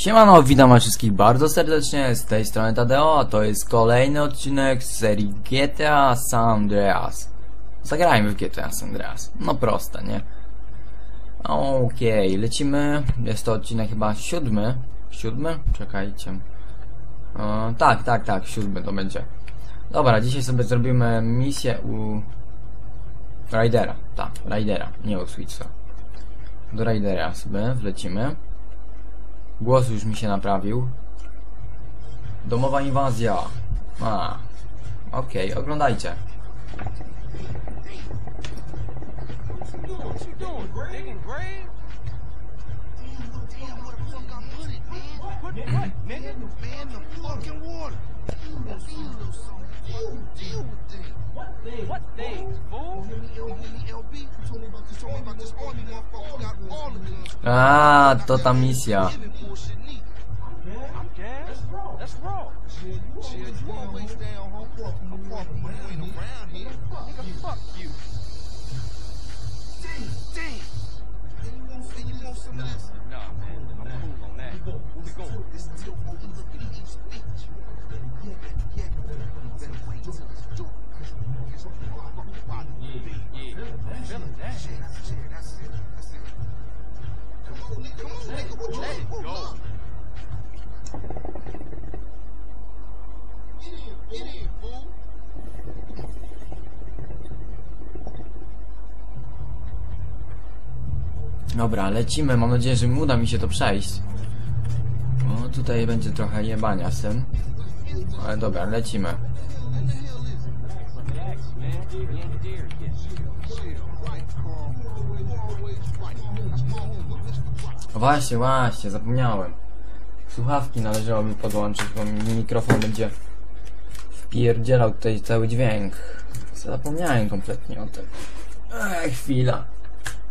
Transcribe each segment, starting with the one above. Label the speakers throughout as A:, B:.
A: Siemano, witam was wszystkich bardzo serdecznie, z tej strony Tadeo, to jest kolejny odcinek z serii GTA San Andreas. Zagrajmy w GTA San Andreas. No proste, nie? Okej, lecimy. Jest to odcinek chyba siódmy. Siódmy? Czekajcie. O, tak, tak, tak, siódmy to będzie. Dobra, dzisiaj sobie zrobimy misję u... Raidera, tak, Raidera, nie u Switcha. Do Raidera sobie wlecimy. Głos już mi się naprawił. Domowa inwazja. A. Okej, oglądajcie.
B: Fucking water. happen.
C: What things, fool?
A: Ah, tota misja.
B: Damn. And you you some of this?
C: Nah, man. I'm cool on that. Where we going?
B: This till overlooking the East Beach. Yeah, yeah. You better wait till it's you wild to be.
C: Yeah,
B: shit, that's it, that's it. Come on, come on, you
C: go.
B: Get in, get in,
A: Dobra, lecimy. Mam nadzieję, że uda mi się to przejść. O, tutaj będzie trochę jebania z tym. Ale dobra, lecimy. Właśnie, właśnie, zapomniałem. Słuchawki należało mi podłączyć, bo mi mikrofon będzie wpierdzielał tutaj cały dźwięk. Zapomniałem kompletnie o tym. Ech, chwila.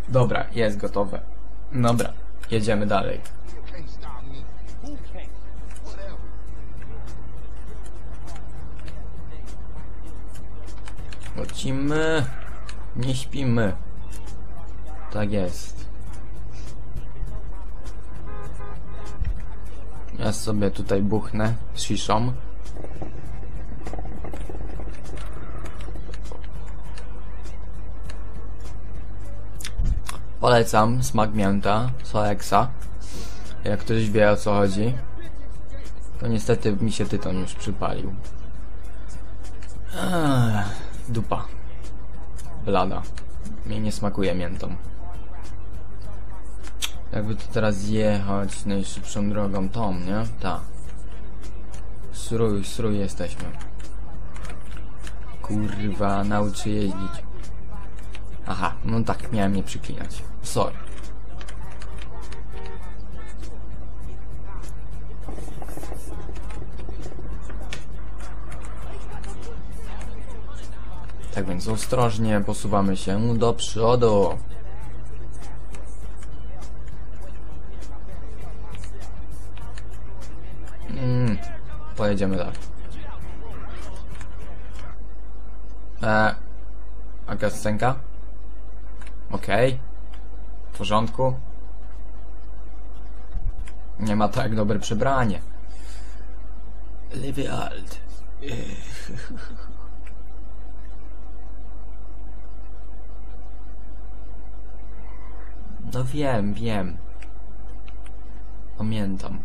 A: Dobra, jest gotowe. Dobra, jedziemy dalej. Lecimy. Nie śpimy. Tak jest. Ja sobie tutaj buchnę sziszą. Polecam smak mięta, Solexa. Jak ktoś wie o co chodzi. To niestety mi się tyton już przypalił. Ech, dupa. Blada. Mnie nie smakuje miętą. Jakby tu teraz jechać najszybszą drogą tą, nie? Ta. Srój, srój jesteśmy. Kurwa, nauczy jeździć. Aha, no tak, miałem nie przyklinać. Sorry. Tak więc ostrożnie posuwamy się do przodu. Mm, pojedziemy dalej. E, jaka scenka? Okej. W porządku. Nie ma tak dobre przebranie. Lewy alt. No wiem, wiem. Pamiętam.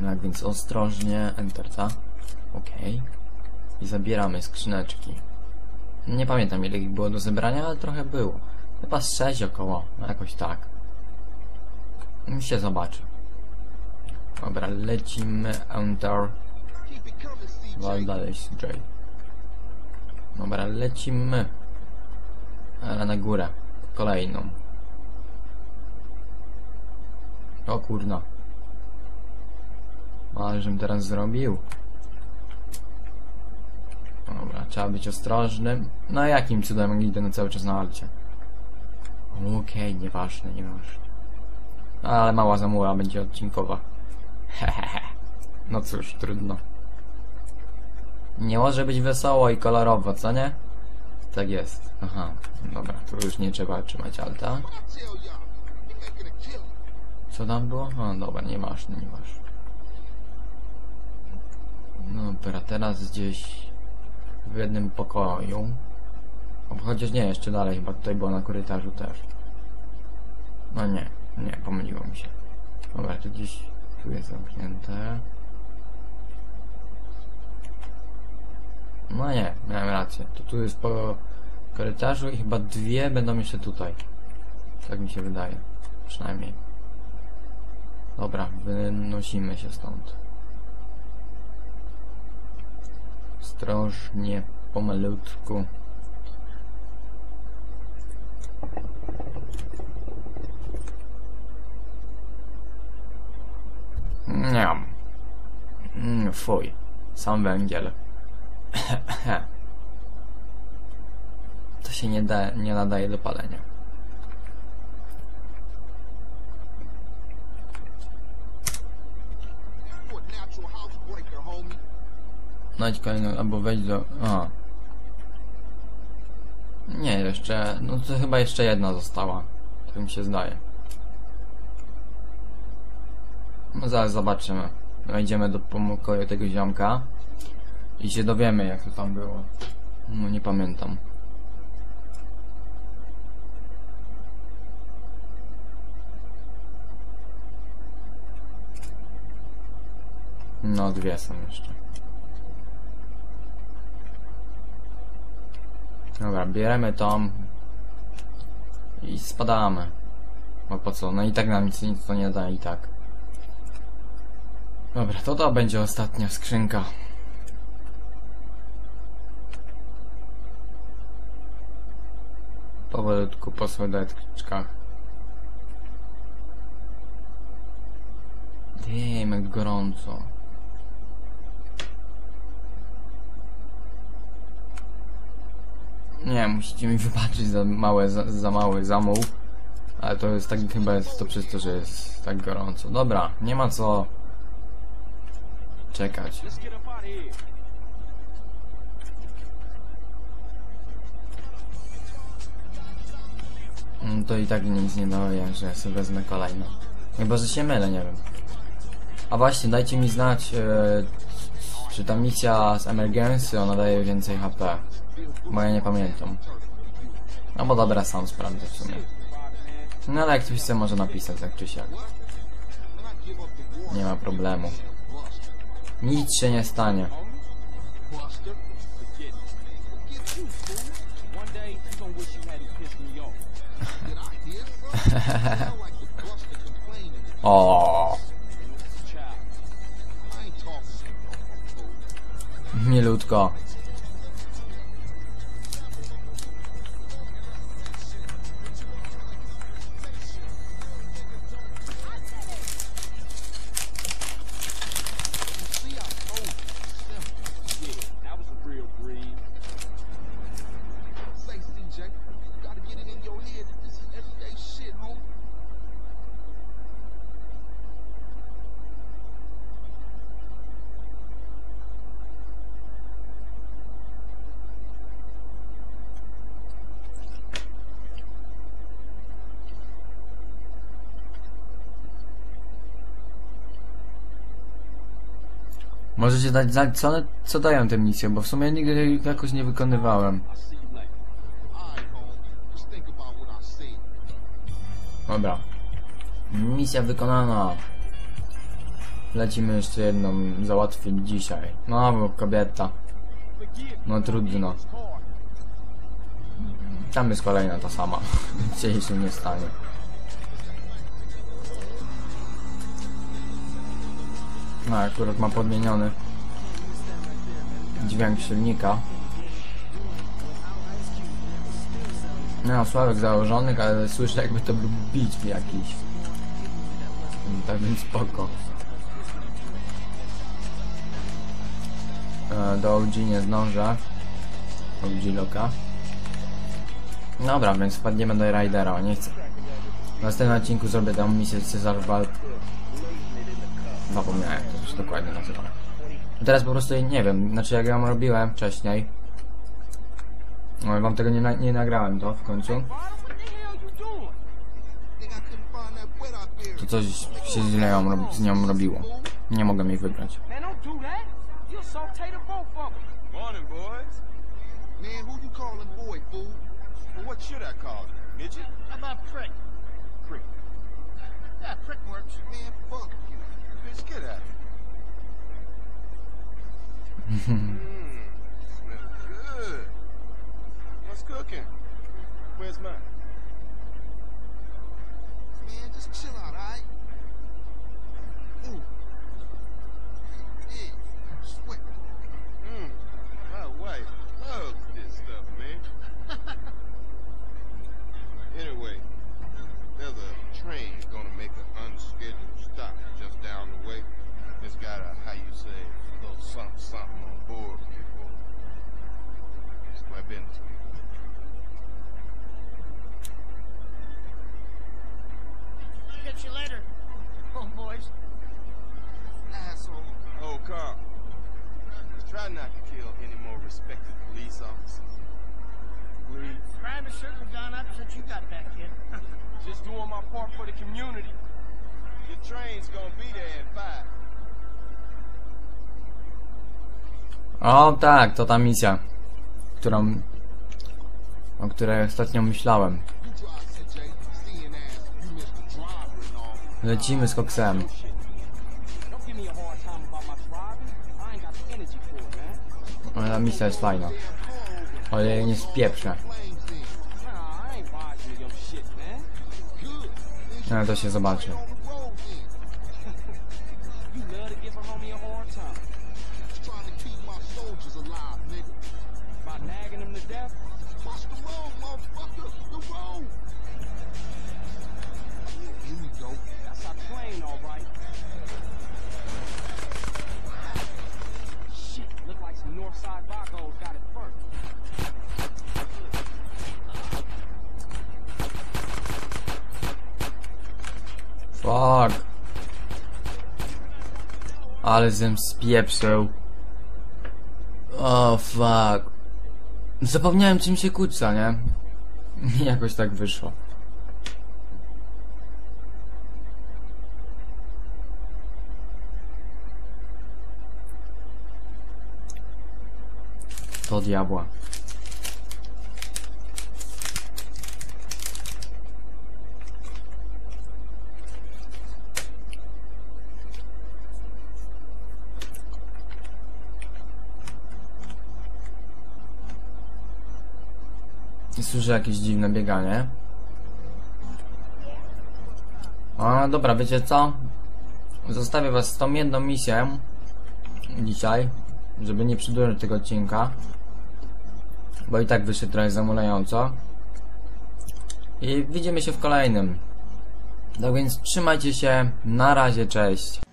A: Tak więc ostrożnie, enter, ta? Okej. I zabieramy skrzyneczki. Nie pamiętam ile ich było do zebrania, ale trochę było. Chyba z 6 około, jakoś tak. Mi się zobaczy. Dobra, lecimy, enter. Wal dalej, CJ. Dobra, lecimy. Ale na górę. Kolejną. O kurna. Ale żem teraz zrobił. Dobra, trzeba być ostrożnym. No jakim cudem idę cały czas na alcie? Okej, nieważne, nieważne. Ale mała zamuła będzie odcinkowa. Hehehe. No cóż, trudno. Nie może być wesoło i kolorowo, co nie? Tak jest. Aha, dobra, tu już nie trzeba trzymać alta.
B: A.
A: Co tam było? O, dobra, nie masz, nie masz. Dobra, teraz gdzieś w jednym pokoju. Chociaż nie, jeszcze dalej, chyba tutaj było na korytarzu też. No nie, nie, pomyliło mi się. Dobra, to gdzieś tu jest zamknięte. No nie, miałem rację. To tu jest po korytarzu i chyba dwie będą jeszcze tutaj. Tak mi się wydaje. Przynajmniej. Dobra, wynosimy się stąd. Ostrożnie, pomalutku. Nie. Mm, fuj. Sam węgiel. To się nie, da, nie nadaje do palenia.
B: You a natural housebreaker, homie.
A: Znajdź kolejną, albo wejdź do... A. Nie, jeszcze... No to chyba jeszcze jedna została. Tak mi się zdaje. No zaraz zobaczymy. Wejdziemy do pokoju tego ziomka. I się dowiemy jak to tam było. No nie pamiętam. No dwie są jeszcze. Dobra, bierzemy tą i spadamy. Bo po co? No i tak nam nic, nic to nie da i tak. Dobra, to to będzie ostatnia skrzynka. Powolutku po schodeczkach. Wiem, jak gorąco. Nie, musicie mi wybaczyć za małe, za, za mały zamół. Ale to jest tak, chyba jest to przez to, że jest tak gorąco. Dobra, nie ma co czekać. Mm, To i tak nic nie daje, że sobie wezmę kolejną. Chyba, że się mylę, nie wiem. A właśnie, dajcie mi znać, e, czy ta misja z Emergency, ona daje więcej HP. Bo ja nie pamiętam. No bo dobra, sam sprawdzę w sumie. No ale jak ktoś chce, może napisać tak czy siak. Nie ma problemu. Nic się nie stanie.
B: Buster.
A: Milutko. Możecie dać znać, co, co dają te misje, bo w sumie nigdy jakoś nie wykonywałem. Dobra. Misja wykonana. Lecimy jeszcze jedną załatwić dzisiaj. No, bo kobieta. No trudno. Tam jest kolejna ta sama. Nic się nie stanie. No, akurat ma podmieniony dźwięk silnika. No, Sławek założonych, ale słyszę jakby to był beat jakiś. Tak więc spoko. E, Do OG nie zdążę. OG Loka. Dobra, więc wpadniemy do Raidera, nie chcę. W następnym odcinku zrobię tę misję Cezar Val... Zapomniałem, to się dokładnie nazywa. Teraz po prostu nie wiem, znaczy jak ją robiłem wcześniej, No, wam tego nie, na, nie nagrałem to w końcu.
B: That.
A: To coś się ją, rob- z nią robiło. Nie mogę jej wybrać.
C: Man, don't do that. You'll saute the both of them.
D: Morning, boys.
B: Man, who you calling boy, fool?
D: Well, what should I call you? Midget?
E: How about prick?
D: Prick.
E: Yeah, prick works.
B: Man, fuck you.
D: Bitch, get out of here. Mmm, smell good. What's cooking? Where's mine?
B: Man, just chill out,
D: got
E: back, kid.
C: Just doing my part for the community.
D: Your train's gonna be there at five.
A: O tak, to ta misja, którą, o której ostatnio myślałem. Lecimy z koksem. Ale ta misja jest fajna. Ale jej nie spieprzę.
B: Then
A: Ale to się zobaczy.
B: on the
A: Fuck. Ale zem spieprzył. O fuck. Zapomniałem czym się kłóca, nie? Jakoś tak wyszło. To diabła. Słyszę jakieś dziwne bieganie. A dobra, wiecie co? Zostawię was z tą jedną misją dzisiaj, żeby nie przedłużyć tego odcinka. Bo i tak wyszedł trochę zamulająco. I widzimy się w kolejnym. Tak więc trzymajcie się, na razie, cześć.